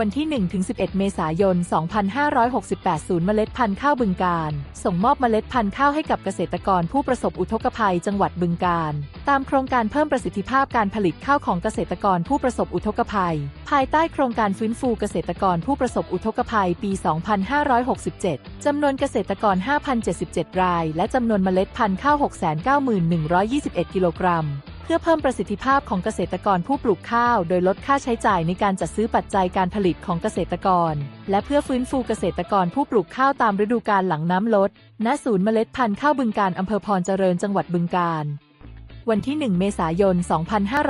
วันที่ 1-11 เมษายน 2568 ศูนย์เมล็ดพันธุ์ข้าวบึงการ ส่งมอบเมล็ดพันธุ์ข้าวให้กับเกษตรกรผู้ประสบอุทกภัยจังหวัดบึงการ ตามโครงการเพิ่มประสิทธิภาพการผลิตข้าวของเกษตรกรผู้ประสบอุทกภัย ภายใต้โครงการฟื้นฟูเกษตรกรผู้ประสบอุทกภัยปี 2567 จำนวนเกษตรกร 5,077 ราย และจำนวนเมล็ดพันธุ์ข้าว 691,121 กิโลกรัม พื่อเพิ่มประสิทธิภาพของเกษตรกรผู้ปลูกข้าว โดยลดค่าใช้จ่ายในการจัดซื้อปัจจัยการผลิตของเกษตรกร และเพื่อฟื้นฟูเกษตรกรผู้ปลูกข้าวตามฤดูกาลหลังน้ำลด ณ ศูนย์เมล็ดพันธุ์ข้าวบึงการอำเภอพรเจริญจังหวัดบึงการวันที่ 1 เมษายน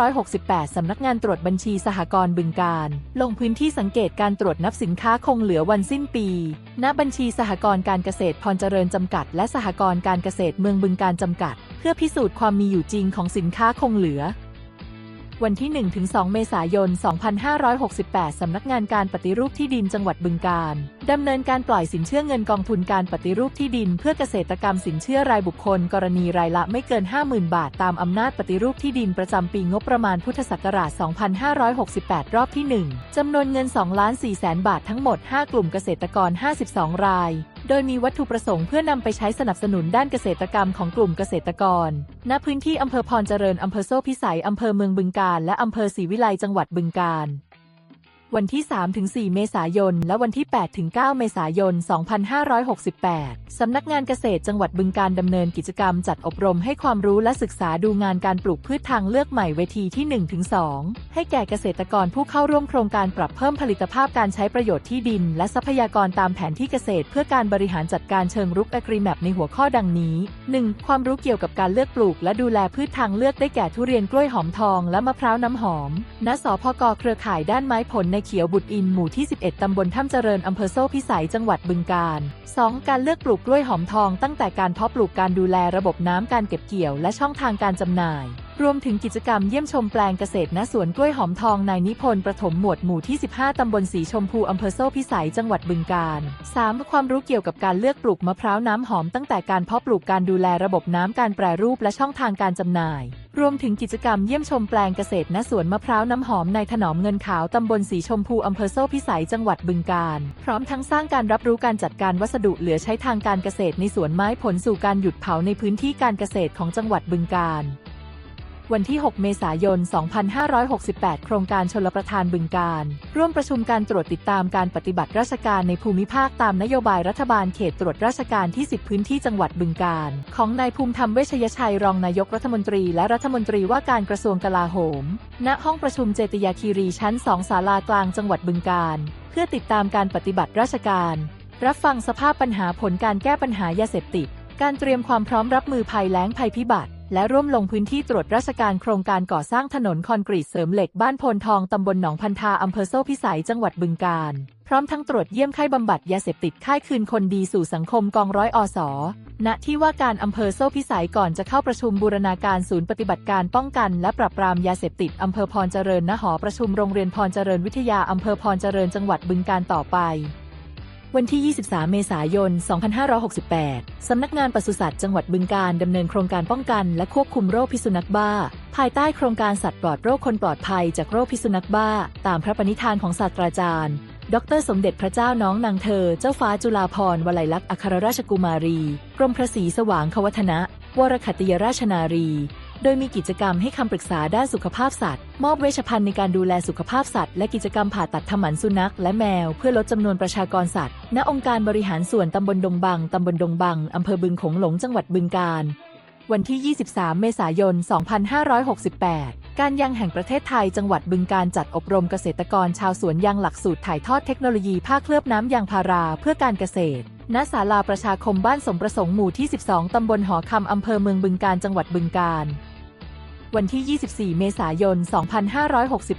2568 สำนักงานตรวจบัญชีสหกรณ์บึงการ ลงพื้นที่สังเกตการตรวจนับสินค้าคงเหลือวันสิ้นปี ณ บัญชีสหกรณ์การเกษตรพรเจริญจำกัด และสหกรณ์การเกษตรเมืองบึงการจำกัด พื่อพิสูจน์ความมีอยู่จริงของสินค้าคงเหลือ วันที่ 1-2 เมษายน 2568 สำนักงานการปฏิรูปที่ดินจังหวัดบึงการดำเนินการปล่อยสินเชื่อเงินกองทุนการปฏิรูปที่ดิน เพื่อเกษตรกรรมสินเชื่อรายบุคคล กรณีรายละไม่เกิน 50,000 บาท ตามอำนาจปฏิรูปที่ดินประจำปีงบประมาณพุทธศักราช 2568 รอบที่ 1จำนวนเงิน 2 ล้าน4แสนบาททั้งหมด 5 กลุ่มเกษตรกร 52 ราย ดยมีวัตถุประสงค์เพื่อนำไปใช้สนับสนุนด้านเกษตรกรรมของกลุ่มเกษตรกร ณ พื้นที่อำเภอพรเจริญอำเภอโซ่พิสัยอำเภอเมืองบึงกาฬและอำเภอศรีวิไลจังหวัดบึงกาฬ วันที่ 3-4 เมษายน และวันที่ 8-9 เมษายน 2568 สำนักงานเกษตรจังหวัดบึงการดำเนินกิจกรรมจัดอบรมให้ความรู้และศึกษาดูงานการปลูกพืชทางเลือกใหม่เวทีที่ 1-2 ให้แก่เกษตรกรผู้เข้าร่วมโครงการปรับเพิ่มผลิตภาพการใช้ประโยชน์ที่ดิน และทรัพยากรตามแผนที่เกษตร เพื่อการบริหารจัดการเชิงรุก Agri-Map ในหัวข้อดังนี้ 1. ความรู้เกี่ยวกับการเลือกปลูก และดูแลพืชทางเลือกได้แก่ทุเรียนกล้วยหอมทอง และมะพร้าวน้ำหอม ณ สพกเครือข่ายด้านไม้ผลในเขียวบุตรอินหมู่ที่ 11 ตำบลถ้ำเจริญอำเภอโซ่พิสัยจังหวัดบึงกาฬ 2. การเลือกปลูกกล้วยหอมทองตั้งแต่การเพาะปลูกการดูแลระบบน้ำการเก็บเกี่ยวและช่องทางการจำหน่าย รวมถึงกิจกรรมเยี่ยมชมแปลงเกษตรณสวนกล้วยหอมทองนายนิพนธ์ประถมหมวดหมู่ที่ 15 ตำบลสีชมพูอำเภอโซ่พิสัย จังหวัดบึงกาฬ 3. ความรู้เกี่ยวกับการเลือกปลูกมะพร้าวน้ำหอมตั้งแต่การเพาะปลูกการดูแลระบบน้ำการแปรรูปและช่องทางการจำหน่าย รวมถึงกิจกรรมเยี่ยมชมแปลงเกษตรณสวนมะพร้าวน้ำหอมในถนอมเงินขาวตำบลสีชมพูอำเภอโซ่พิสัย จังหวัดบึงกาฬ พร้อมทั้งสร้างการรับรู้การจัดการวัสดุเหลือใช้ทางการเกษตรในสวนไม้ผลสู่การหยุดเผาในพื้นที่การเกษตรของจังหวัดบึงกาฬ วันที่ 6 เมษายน 2568 โครงการชลประทานบึงการ ร่วมประชุมการตรวจติดตามการปฏิบัติราชการในภูมิภาคตามนโยบายรัฐบาลเขตตรวจราชการที่ 10 พื้นที่จังหวัดบึงการ ของนายภูมิธรรมเวชยชัยรองนายกรัฐมนตรีและรัฐมนตรีว่าการกระทรวงกลาโหม ณ ห้องประชุมเจติยาคีรีชั้น 2 ศาลากลางจังหวัดบึงการ เพื่อติดตามการปฏิบัติราชการ รับฟังสภาพปัญหาผลการแก้ปัญหายาเสพติด การเตรียมความพร้อมรับมือภัยแล้งภัยพิบัติ และร่วมลงพื้นที่ตรวจราชการโครงการก่อสร้างถนนคอนกรีตเสริมเหล็กบ้านโพนทองตำบลหนองพันธาอำเภอโซ่พิสัยจังหวัดบึงกาฬพร้อมทั้งตรวจเยี่ยมค่ายบำบัดยาเสพติดค่ายคืนคนดีสู่สังคมกองร้อยอสณที่ว่าการอำเภอโซ่พิสัยก่อนจะเข้าประชุมบูรณาการศูนย์ปฏิบัติการป้องกัน และปราบปรามยาเสพติดอำเภอพรเจริญณหอประชุมโรงเรียนพรเจริญวิทยาอำเภอพรเจริญจังหวัดบึงกาฬต่อไป วันที่ 23 เมษายน 2568 สำนักงานปศุสัตว์จังหวัดบึงการดำเนินโครงการป้องกันและควบคุมโรคพิษสุนัขบ้า ภายใต้โครงการสัตว์ปลอดโรคคนปลอดภัยจากโรคพิษสุนัขบ้า ตามพระปณิธานของศาสตราจารย์ ดร สมเด็จพระเจ้าน้องนางเธอ เจ้าฟ้าจุฬาภรณ์วลัยลักษณ์อัครราชกุมารี กรมพระศรีสว่างควัฒนะ วรขัตติยราชนารี โดยมีกิจกรรมให้คำปรึกษาด้านสุขภาพสัตว์ มอบเวชภัณฑ์ในการดูแลสุขภาพสัตว์ และกิจกรรมผ่าตัดทำหมันสุนัขและแมว เพื่อลดจำนวนประชากรสัตว์ ณ องค์การบริหารส่วนตำบลดงบัง ตำบลดงบัง อำเภอบึงโขงหลง จังหวัดบึงกาฬ วันที่ 23 เมษายน 2568การยางแห่งประเทศไทยจังหวัดบึงการจัดอบรมเกษตรกรชาวสวนยางหลักสูตรถ่ายทอดเทคโนโลยีผ้าเคลือบน้ำยางพาราเพื่อการเกษตร ณ ศาลาประชาคมบ้านสมประสงค์หมู่ที่ 12 ตำบลหอคำอำเภอเมืองบึงการจังหวัดบึงการ วันที่ 24 เมษายน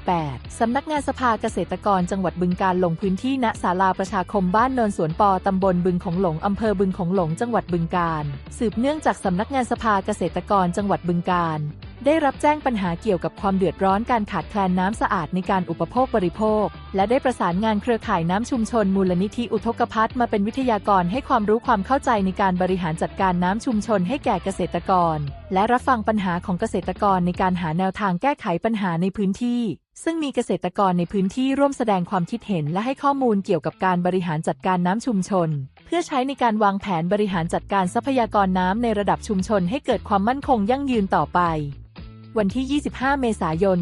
2568 สำนักงานสภาเกษตรกรจังหวัดบึงการลงพื้นที่ณศาลาประชาคมบ้านนนสวนปอตำบลบึงของหลงอำเภอบึงของหลงจังหวัดบึงการ สืบเนื่องจากสำนักงานสภาเกษตรกรจังหวัดบึงการ ได้รับแจ้งปัญหาเกี่ยวกับความเดือดร้อนการขาดแคลนน้ำสะอาดในการอุปโภคบริโภค และได้ประสานงานเครือข่ายน้ำชุมชนมูลนิธิอุทกภัทมาเป็นวิทยากรให้ความรู้ความเข้าใจในการบริหารจัดการน้ำชุมชนให้แก่เกษตรกร และรับฟังปัญหาของเกษตรกรในการหาแนวทางแก้ไขปัญหาในพื้นที่ ซึ่งมีเกษตรกรในพื้นที่ร่วมแสดงความคิดเห็นและให้ข้อมูลเกี่ยวกับการบริหารจัดการน้ำชุมชนเพื่อใช้ในการวางแผนบริหารจัดการทรัพยากรน้ำในระดับชุมชนให้เกิดความมั่นคงยั่งยืนต่อไป วันที่ 25 เมษายน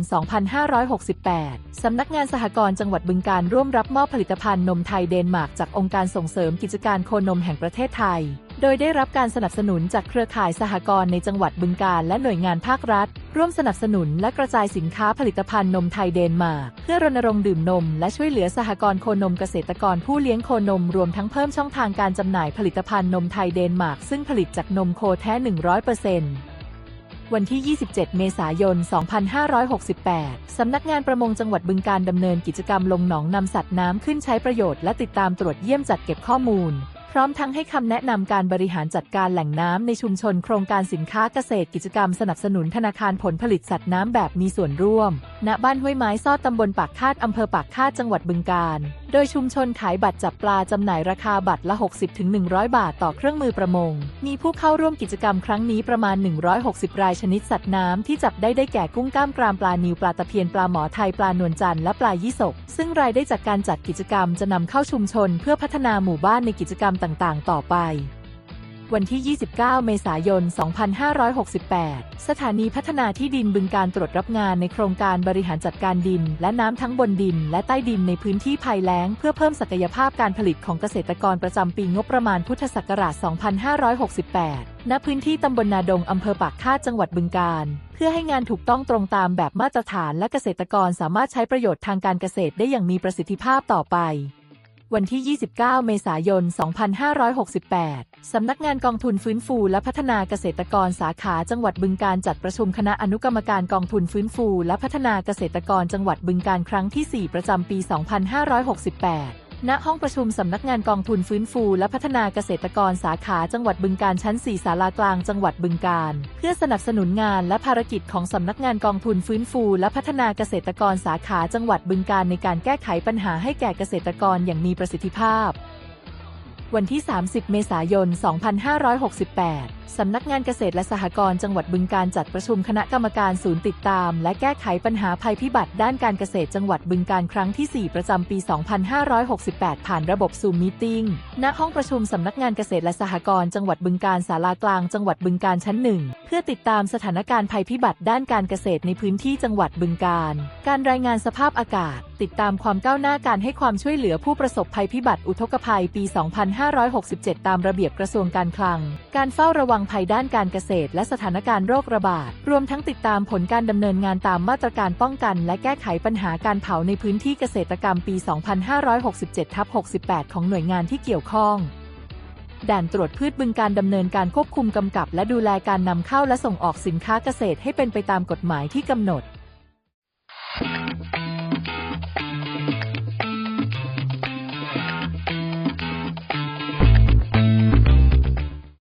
2568 สำนักงานสหกรณ์จังหวัดบึงการร่วมรับมอบผลิตภัณฑ์นมไทยเดนมาร์กจากองค์การส่งเสริมกิจการโคนมแห่งประเทศไทย โดยได้รับการสนับสนุนจากเครือข่ายสหกรณ์ในจังหวัดบึงการและหน่วยงานภาครัฐ ร่วมสนับสนุนและกระจายสินค้าผลิตภัณฑ์นมไทยเดนมาร์กเพื่อรณรงค์ดื่มนม และช่วยเหลือสหกรณ์โคนมเกษตรกรผู้เลี้ยงโคนมรวมทั้งเพิ่มช่องทางการจำหน่ายผลิตภัณฑ์นมไทยเดนมาร์กซึ่งผลิตจากนมโคแท้ 100% วันที่ 27 เมษายน 2568 สำนักงานประมงจังหวัดบึงการดำเนินกิจกรรมลงหนองนำสัตว์น้ำขึ้นใช้ประโยชน์และติดตามตรวจเยี่ยมจัดเก็บข้อมูล พร้อมทั้งให้คำแนะนำการบริหารจัดการแหล่งน้ำในชุมชนโครงการสินค้าเกษตรกิจกรรมสนับสนุนธนาคารผลผลิตสัตว์น้ำแบบมีส่วนร่วม ณบ้านห้วยไม้ซอดตำบลปากคาดอำเภอปากคาดจังหวัดบึงการโดยชุมชนขายบัตรจับปลาจำหน่ายราคาบัตรละ 60-100 บาทต่อเครื่องมือประมง มีผู้เข้าร่วมกิจกรรมครั้งนี้ประมาณ 160 รายชนิดสัตว์น้ำที่จับได้ได้แก่กุ้งกล้ามกรามปลานิวปลาตะเพียนปลาหมอไทยปลานวลจันทร์และปลายี่สก ซึ่งรายได้จากการจัดกิจกรรมจะนำเข้าชุมชน เพื่อพัฒนาหมู่บ้านในกิจกรรมต่าง ๆ ต่อไป วันที่ 29 เมษายน 2568 สถานีพัฒนาที่ดินบึงการตรวจรับงานในโครงการบริหารจัดการดิน และน้ำทั้งบนดิน และใต้ดินในพื้นที่ภัยแล้ง เพื่อเพิ่มศักยภาพการผลิตของเกษตรกรประจำปีงบประมาณพุทธศักราช 2568 ณ พื้นที่ตำบลนาดงอำเภอปากคาดจังหวัดบึงการ เพื่อให้งานถูกต้องตรงตามแบบมาตรฐานและเกษตรกรสามารถใช้ประโยชน์ทางการเกษตรได้อย่างมีประสิทธิภาพต่อไป วันที่ 29 เมษายน 2568 สำนักงานกองทุนฟื้นฟูและพัฒนาเกษตรกรสาขาจังหวัดบึงการจัดประชุมคณะอนุกรรมการกองทุนฟื้นฟูและพัฒนาเกษตรกรจังหวัดบึงการครั้งที่ 4 ประจำปี 2568 ณห้องประชุมสำนักงานกองทุนฟื้นฟู และพัฒนาเกษตรกรสาขาจังหวัดบึงการชั้น 4 ศาลากลางจังหวัดบึงการ เพื่อสนับสนุนงานและภารกิจของสำนักงานกองทุนฟื้นฟู และพัฒนาเกษตรกรสาขาจังหวัดบึงการในการแก้ไขปัญหาให้แก่เกษตรกรอย่างมีประสิทธิภาพ วันที่ 30 เมษายน 2568 สำนักงานเกษตรและสหกรณ์จังหวัดบึงการจัดประชุมคณะกรรมการศูนย์ติดตาม และแก้ไขปัญหาภัยพิบัติด้านการเกษตรจังหวัดบึงการครั้งที่ 4 ประจำปี 2568 ผ่านระบบซูมมีติ้งณห้องประชุมสำนักงานเกษตรและสหกรณ์จังหวัดบึงการศาลากลางจังหวัดบึงการชั้นหนึ่งเพื่อติดตามสถานการณ์ภัยพิบัติด้านการเกษตรในพื้นที่จังหวัดบึงการ การรายงานสภาพอากาศ ติดตามความก้าวหน้าการให้ความช่วยเหลือผู้ประสบภัยพิบัติอุทกภัยปี 2567 ตามระเบียบกระทรวงการคลัง การเฝ้าระวังงภัยด้านการเกษตร และสถานการณ์โรคระบาด รวมทั้งติดตามผลการดำเนินงานตามมาตรการป้องกัน และแก้ไขปัญหาการเผาในพื้นที่เกษตรกรรมปี 2567ทับ68 ของหน่วยงานที่เกี่ยวข้องด่านตรวจพืชบึงการดำเนินการควบคุมกำกับ และดูแลการนำเข้าและส่งออกสินค้าเกษตรให้เป็นไปตามกฎหมายที่กำหนด